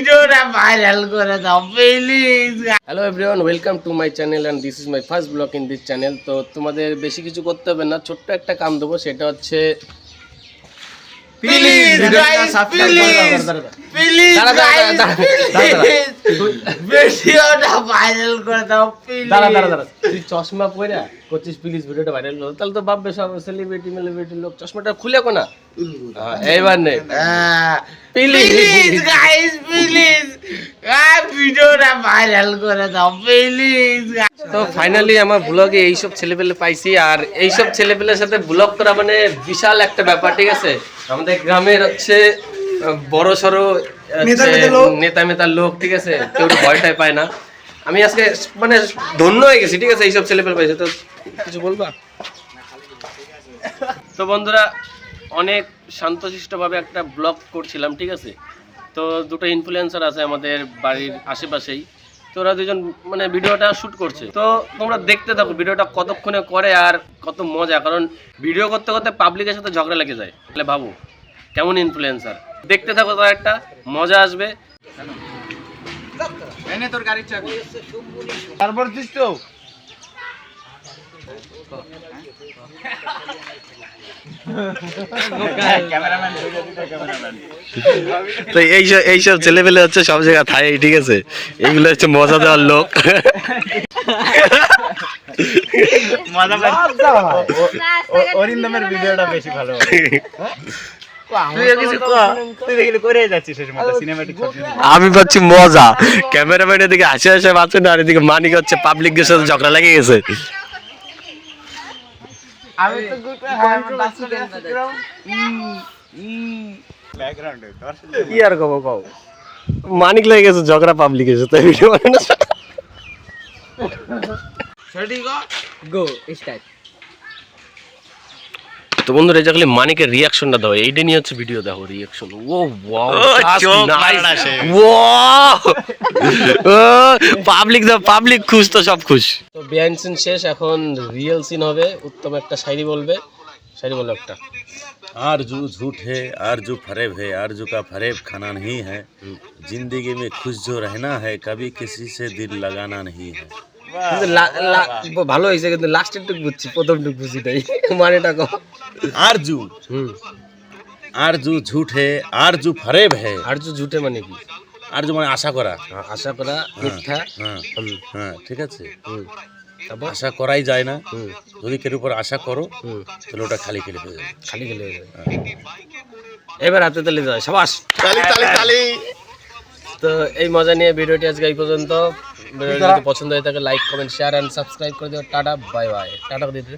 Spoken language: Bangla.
ভিডিওটা ভাইরাল করে দাও please hello everyone welcome to my channel and this is my first blog in this channel তো তোমাদের বেশি কিছু করতে হবে না ছোট্ট একটা কাম দেবো সেটা হচ্ছে প্লিজ গাইস প্লিজ প্লিজ দাঁড়া, দাঁড়া, গাইস দাঁড়া, দাঁড়া, দাঁড়া। ভিডিওটা ভাইরাল করে দাও প্লিজ দাঁড়া দাঁড়া দাঁড়া। তুই চশমা পরে করছিস প্লিজ ভিডিওটা ভাইরাল হলো। তাহলে তো ভাববে সব সেলিব্রিটি মেলিব্রিটি লোক চশমাটা খুলে কোনা হ্যাঁ, এইবার নে। প্লিজ গাইস প্লিজ ভিডিওটা ভাইরাল করে দাও প্লিজ তো ফাইনালি আমার ব্লগে এইসব ছেলেপেলে পাইছি আর এইসব ছেলেপেলের সাথে ব্লগ করা মানে বিশাল একটা ব্যাপার ঠিক আছে? আমাদের গ্রামের হচ্ছে বড় সড়ো নেতা মেতার লোক। ঠিক আছে? কেউ ভয়টাই পায় না। আমি আজকে মানে ধন্য হয়ে গেছি ঠিক আছে? এইসব ছেলেপেলে পাইছে তো কিছু বলবা? তো বন্ধুরা অনেক শান্তশিষ্টভাবে একটা ব্লগ করছিলাম ঠিক আছে? তো দুটো ইনফ্লুয়েন্সার আছে আমাদের বাড়ির আশেপাশেই। তো ওরা দুজন মানে ভিডিওটা শ্যুট করছে। তো তোমরা দেখতে থাকো ভিডিওটা কতক্ষণে করে আর কত মজা, কারণ ভিডিও করতে করতে পাবলিকের সাথে ঝগড়া লেগে যায়। তাহলে ভাবো, কেমন ইনফ্লুয়েন্সার দেখতে থাকো তো একটা, মজা আসবে। তারপর দিস তো। তো এইসব এইসব ছেলেপেলে হচ্ছে সব জায়গায় থাকে ঠিক আছে? এইগুলো হচ্ছে মজা দেওয়ার লোক। অরিন্দমের ভিডিওটা বেশি ভালো। তুই কিছু তুই দেখলি করে যাচ্ছিস শেষ মতো সিনেমাটিক আমি পাচ্ছি মজা। ক্যামেরাম্যান এদিকে হাসি হাসি পাচ্ছে না আর এদিকে মানিক হচ্ছে পাবলিকের সাথে ঝগড়া লেগে গেছে। আমি তো গুড ব্যাকগ্রাউন্ডে কি আর কব কও মানিক লাগে গেছে ঝগড়া পাবলিক এসে তাই ভিডিও বানানো। সঠিক গো স্টার্ট তো বন্ধুরা এটা খালি মানিকের রিয়াকশনটা দাও এইটা নিয়ে হচ্ছে ভিডিও দেখো রিয়াকশন ও ওয়াও পাবলিক দা পাবলিক খুশ তো সব খুশ তো বিহাইন্ড সিন শেষ এখন রিয়েল সিন হবে উত্তম একটা শায়রি বলবে শায়রি বলো একটা आरजू झूठ है आरजू फरेब है आरजू का फरेब खाना नहीं है जिंदगी में खुश जो रहना है कभी किसी से दिल लगाना नहीं है কিন্তু লা- লা- ভালো হয়েছে কিন্তু লাস্টের টুক বুঝছি প্রথম টুক বুঝি নাই মানেটা কম आरजू হুম आरजू झूठ है आरजू फरेब है আর যে ঝুটে মানে কি आरजू মানে আশা করা আ- আশা করা মিথ্যা হ্যাঁ হুম হ্যাঁ ঠিক আছে হুম তারপর আশা করাই যায় না হুম যদি কেউ উপর আশা করো হুম তাহলে ওটা খালি খেলে হয়ে যাবে খালি খেলে হয়ে যাবে। এবার হাতে তালে যায় সবাস তালি তালি তালি তো এই মজা নিয়ে ভিডিওটি আজকে এই পর্যন্ত ভিডিওটি যদি পছন্দ হয়ে থাকে like comment share and subscribe করে দিও টাটা বাই বাই টাটা দিয়ে দিও